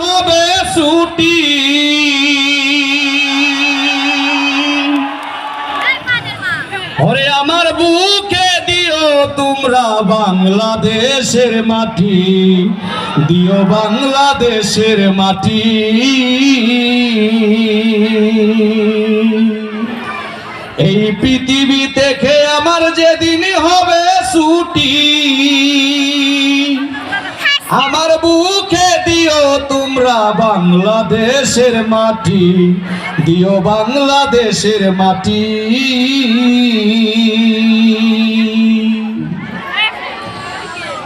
হবে ছুটি। ওরে আমার বুকে দিও তোমরা বাংলাদেশের মাটি, দিও বাংলাদেশের মাটি। এই পৃথিবী দেখে আমার যেদিন হবে ছুটি, আমার বুকে দিও তোমরা বাংলাদেশের মাটি, দিও বাংলাদেশের মাটি।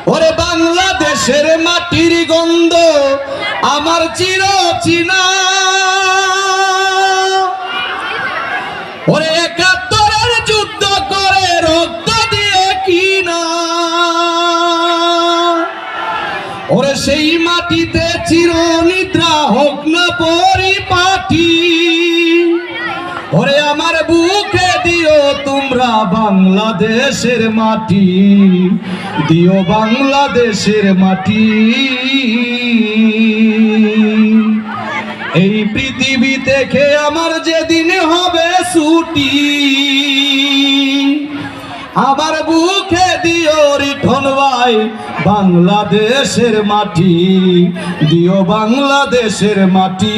ওরে বাংলাদেশের মাটির গন্ধ আমার চির চিনা। ওরে একাত্তরের ওরে সেই মাটিতে চিরনিদ্রা হোক না পরিপাটি। ওরে আমার বুকে দিও তোমরা বাংলাদেশের মাটি। দিও বাংলাদেশের মাটি। এই পৃথিবী থেকে আমার যেদিন হবে ছুটি। আমার বুকে ভাই বাংলাদেশের মাটি দিও বাংলাদেশের মাটি।